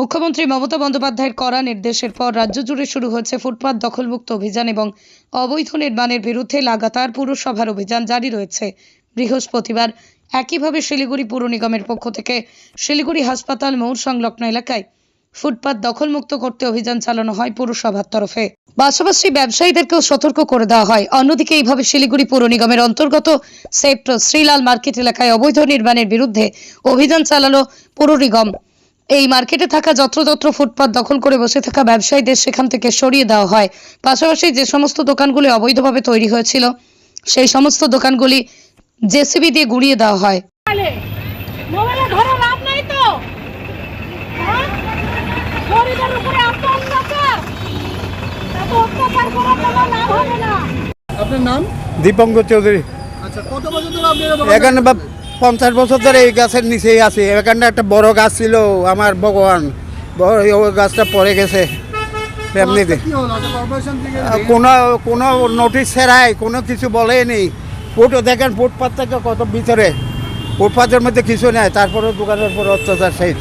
মুখ্যমন্ত্রী মমতা বন্দ্যোপাধ্যায়ের কড়া নির্দেশের পর রাজ্য জুড়ে শুরু হয়েছে ফুটপাত দখলমুক্ত অভিযান এবং অবৈধ নির্মাণের বিরুদ্ধে লাগাতার পুরসভার অভিযান জারি রয়েছে। বৃহস্পতিবার একইভাবে শিলিগুড়ি পুর নিগমের পক্ষ থেকে শিলিগুড়ি হাসপাতাল মোড় সংলগ্ন এলাকায় ফুটপাত দখলমুক্ত করতে অভিযান চালানো হয় পুরসভার তরফে। পাশাপাশি ব্যবসায়ীদেরকেও সতর্ক করে দেওয়া হয়। অন্যদিকে এইভাবে শিলিগুড়ি পুর নিগমের অন্তর্গত সেক্টর শ্রীলাল মার্কেট এলাকায় অবৈধ নির্মাণের বিরুদ্ধে অভিযান চালালো পুর নিগম। এই মার্কেটে থাকা যত্রতত্র ফুটপাত দখল করে বসে থাকা ব্যবসায়ীদের সেখান থেকে সরিয়ে দেওয়া হয়। পাশাপাশি যে সমস্ত দোকানগুলি অবৈধভাবে তৈরি হয়েছিল সেই সমস্ত দোকানগুলি জেসিবি দিয়ে গুড়িয়ে দেওয়া হয়। মোবাইলে মোবাইলে ধরে লাভ নাই তো? হ্যাঁ? আপনার নাম? দীপঙ্কর চৌধুরী। আচ্ছা কত বছর ধরে আপনি এখানে পঞ্চাশ বছর ধরে এই গাছের নিচেই আছি। এখানে একটা বড় গাছ ছিল আমার ভগবান। বড় ওই গাছটা পড়ে গেছে এমনিতে কোনো কোনো নোটিশ ছাড়াই কোনো কিছু বলেনি ফুট দেখেন ফুটপাথ থেকে কত ভিতরে। ফুটপাথের মধ্যে কিছু নেই তারপরে দোকানের পর অত্যাচার সেই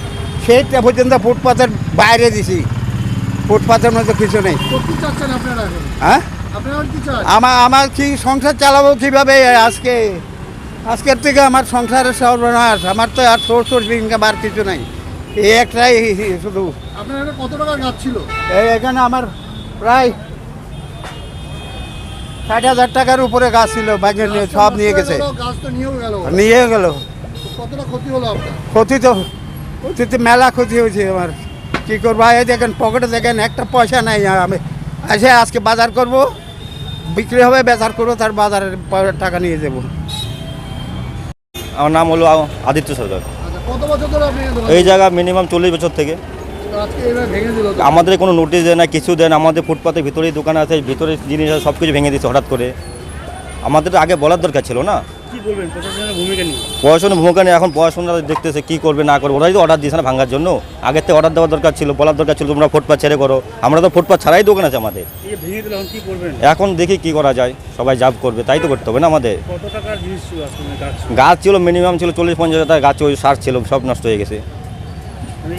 সেইটা পর্যন্ত ফুটপাথের বাইরে দিছি। ফুটপাথের মধ্যে কিছু নেই। হ্যাঁ? আমার আমার কি সংসার চালাবো কীভাবে আজকে? আজকের থেকে আমার সংসারের সর্বনাশ আমার তো আর সোর্স সোর্স ইনকাম আর কিছু নাই। এই একটাই শুধু। আপনার এখানে কত টাকা গাছ ছিল? এই এখানে আমার প্রায় ষাট হাজার টাকার উপরে গাছ ছিল সব নিয়ে গেছে নিয়ে গেল ক্ষতি তো ক্ষতি তো মেলা ক্ষতি হয়েছে আমার। কী করব? এই দেখেন পকেটে দেখেন একটা পয়সা নাই। আমি এসে আজকে বাজার করব বিক্রি হবে বাজার করব তার বাজারের টাকা নিয়ে যাব। আমার নাম হলো আদিত্য সরকার আচ্ছা এই জায়গা মিনিমাম চল্লিশ বছর থেকে। আমাদের কোনো নোটিশ দেয় না কিছু দেয় না আমাদের ফুটপাতের ভিতরেই দোকান আছে ভিতরে জিনিস আছে সব কিছু ভেঙে দিচ্ছে হঠাৎ করে। আমাদের তো আগে বলার দরকার ছিল না? প্রশাসনের ভূমিকা নিয়ে। নেই এখন পড়াশোনা দেখতেছে কি করবে না করবে ওরাই তো অর্ডার দিয়েছে না ভাঙার জন্য। আগের থেকে অর্ডার দেওয়ার দরকার ছিল বলার দরকার ছিল তোমরা ফুটপাত ছেড়ে করো। আমরা তো ফুটপাত ছাড়াই দোকান আছে আমাদের। এখন দেখি কি করা যায় সবাই জাব করবে তাই তো করতে হবে না আমাদের? আসলে গাছ ছিল? মিনিমাম ছিল চল্লিশ পঞ্চাশ হাজার গাছ ওই সার ছিল সব নষ্ট হয়ে গেছে। মানে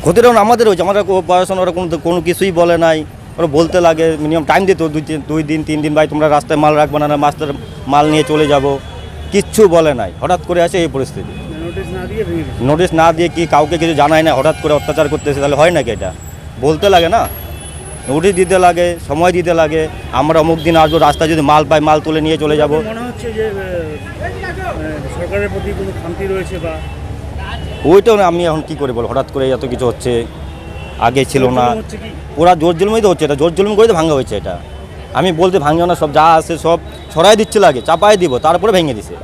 ক্ষতিটা আমাদের হয়েছে আমরা কো- পড়াশোনা ওরা কোনো কোনো কিছুই বলে নাই। ওরা বলতে লাগে মিনিমাম টাইম দিত দুই দুই দিন তিন দিন ভাই তোমরা রাস্তায় মাল রাখবে না না মাস্টার মাল নিয়ে চলে যাব। কিচ্ছু বলে নাই। হঠাৎ করে আসে এই পরিস্থিতি। নোটিশ না দিয়ে কি কাউকে কিছু জানায় না হঠাৎ করে অত্যাচার করতেছে তাহলে হয় নাকি এটা? বলতে লাগে না? নোটিশ দিতে লাগে সময় দিতে লাগে। আমরা অমুক দিন আসব রাস্তায় যদি মাল পাই মাল তুলে নিয়ে চলে যাব। মনে হচ্ছে যে সরকারের প্রতি কোনো খামতি রয়েছে বা? ওইটাও আমি এখন কি করে বল হঠাৎ করে এত কিছু হচ্ছে। আগে ছিল না। পুরা জোর জুলুমই তো হচ্ছে, এটা জোর জুলুম করে তো ভাঙা হয়েছে এটা। আমি বলতে ভাঙিও না, সব যা আছে সব ছড়াই দিচ্ছিল আগে, চাপাই দিব, তারপরে ভেঙে দিছে।